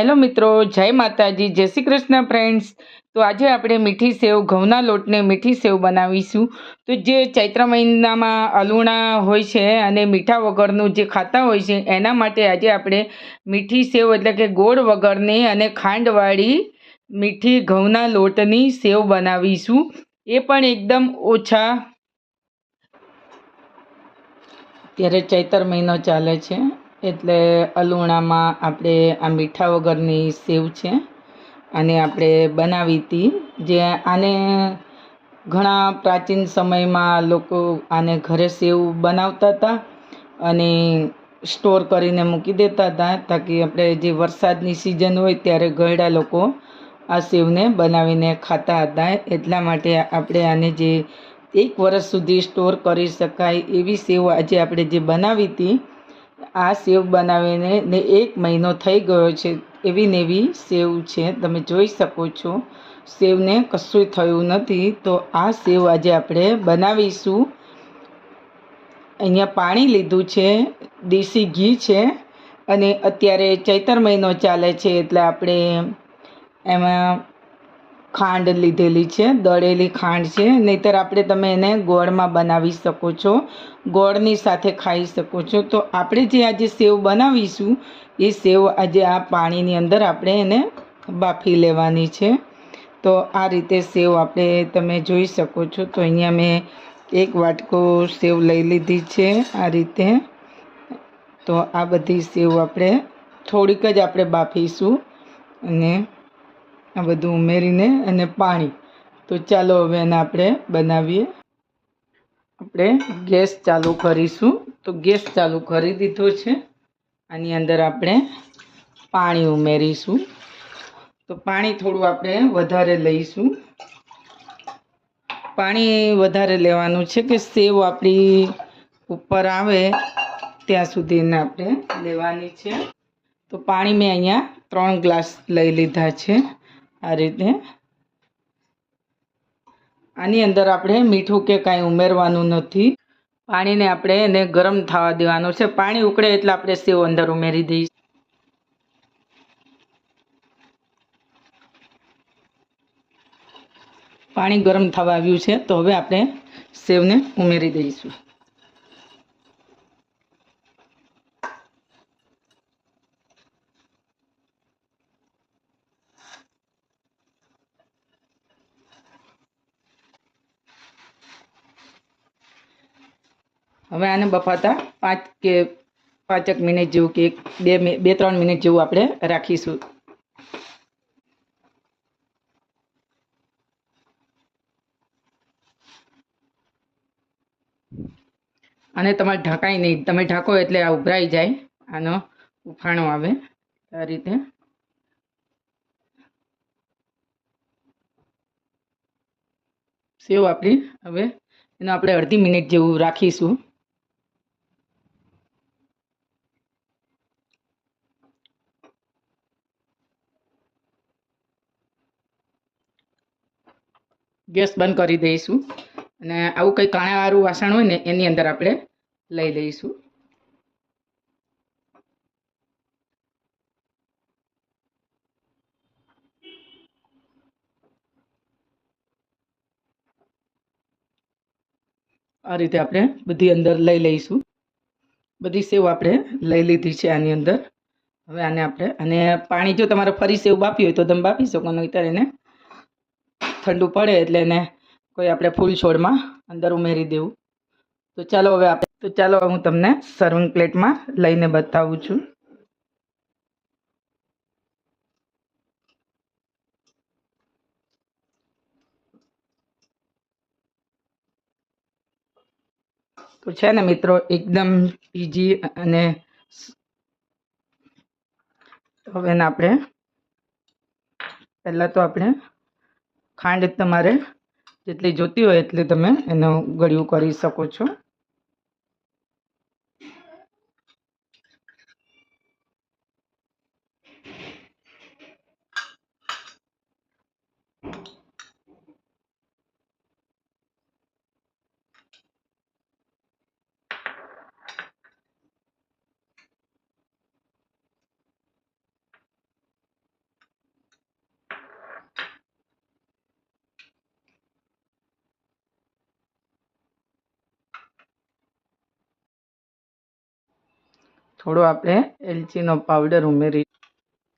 Hello મિત્રો, જય માતાજી, જય શ્રી કૃષ્ણ ફ્રેન્ડ્સ તો આજે આપણે મીઠી સેવ, ઘઉંના લોટને મીઠી સેવ બનાવીશું. તો જે ચૈત્ર મહિનામાં અલુણા હોય છે અને મીઠા વગરનું જે ખાતા હોય છે, એના માટે આજે આપણે મીઠી સેવ એટલે કે ગોળ વગરની અને ખાંડવાળી મીઠી ઘઉંના લોટની સેવ બનાવીશું. એ પણ એકદમ ઓછા અત્યારે ચૈતર મહિનો ચાલે છે. એટલે અલુણામાં આપણે આ મીઠા વગરની સેવ છે. અને આપણે બનાવી હતી જે આને ઘણા પ્રાચીન સમયમાં લોકો આને ઘરે સેવ બનાવતા હતા અને સ્ટોર કરીને મૂકી દેતા હતા તાકી આપણે જે વરસાદની સિઝન હોય ત્યારે ગયડા લોકો આ સેવને બનાવીને ખાતા હતા. એટલા માટે આપણે આને જે એક વર્ષ સુધી સ્ટોર કરી શકાય એવી સેવ આજે આપણે જે બનાવી હતી આ સેવ બનાવીને ને એક મહિનો થઈ ગયો છે. એવી નેવી સેવ છે. તમે જોઈ શકો છો. સેવને કશું થયું નથી. તો આ સેવ આજે આપણે બનાવીશું. અહીંયા પાણી લીધું છે. દેશી ઘી છે. અને અત્યારે ચૈતર મહિનો ચાલે છે એટલે આપણે એમાં ખાંડ લીધેલી છે, દળેલી ખાંડ છે, નહીતર આપણે તમે એને ગોળમાં બનાવી શકો છો, ગોળની સાથે ખાઈ શકો છો. તો આપણે જે આજે સેવ બનાવીશું, એ સેવ આજે આ પાણીની અંદર આપણે એને બાફી લેવાની છે. તો આ રીતે સેવ આપણે તમે જોઈ શકો છો. તો અહીંયા મેં એક વાટકો સેવ લઈ લીધી છે આ રીતે. તો આ બધી સેવ આપણે થોડીક જ આપણે બાફીશું અને આ બધું ઉમેરીને અને પાણી. તો ચાલો હવે એને આપણે બનાવીએ. આપણે ગેસ ચાલુ કરીશું. તો ગેસ ચાલુ કરી દીધો છે. આની અંદર આપણે પાણી ઉમેરીશું. તો પાણી થોડું આપણે વધારે લઈશું. પાણી વધારે લેવાનું છે કે સેવ આપણી ઉપર આવે, ત્યાં સુધીને આપણે લેવાની છે. તો પાણી મેં અહીંયા ત્રણ ગ્લાસ લઈ લીધા છે. આ રીતે. આની અંદર આપણે મીઠું કે કાંઈ ઉમેરવાનું નથી. પાણીને આપણે એને ગરમ થવા દેવાનું છે. પાણી ઉકળે એટલે આપણે સેવ અંદર ઉમેરી દઈશું. પાણી ગરમ થવા આવ્યું છે, તો હવે આપણે સેવને ઉમેરી દઈશું. હવે આને બફાતા પાંચ કે પાંચેક મિનિટ જેવું કે બે બે, ત્રણ મિનિટ જેવું આપણે રાખીશું. અને તમારે ઢાંકાય નહીં. તમે ઢાંકો એટલે આ ઉભરાઈ જાય. આનો ઉફાણો આવે આ રીતે. સેવ આપણી. હવે એનો આપણે અડધી મિનિટ જેવું રાખીશું. ગેસ બંધ કરી દઈશું. અને આવું કંઈ કાણાવાળું વાસણ હોય ને, એની અંદર આપણે લઈ લઈશું. આ રીતે આપણે બધી અંદર લઈ લઈશું. બધી સેવ આપણે લઈ લીધી છે આની અંદર. હવે આને આપણે, અને પાણી જો તમારે ફરી સેવ બાપી હોય તો તમે બાપી શકો, નહીંતર એને ઠંડુ પડે એટલે એને કોઈ આપણે ફૂલ છોડમાં અંદર ઉમેરી દેવું. તો ચાલો હવે આપણે, તો ચાલો હું તમને સર્વિંગ પ્લેટમાં લઈને બતાવું છું. તો છે ને મિત્રો, એકદમ ઇઝી અને હવે આપણે, પહેલાં તો આપણે ખાંડ તમારે જેટલી જોતી હોય એટલી તમે એનું ગળ્યું કરી શકો છો. થોડો આપણે એલચીનો પાવડર ઉમેરી.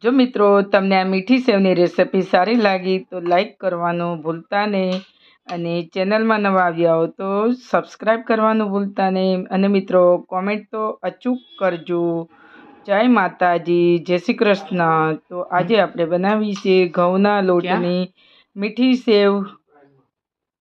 જો મિત્રો તમને આ મીઠી સેવની રેસિપી સારી લાગી તો લાઈક કરવાનું ભૂલતા નહીં અને ચેનલમાં નવા આવ્યા હો તો સબસ્ક્રાઈબ કરવાનું ભૂલતા નહીં. અને મિત્રો કોમેન્ટ તો અચૂક કરજો. જય માતાજી જય શ્રી કૃષ્ણ. તો આજે આપણે બનાવી છે ઘઉંના લોટની મીઠી સેવ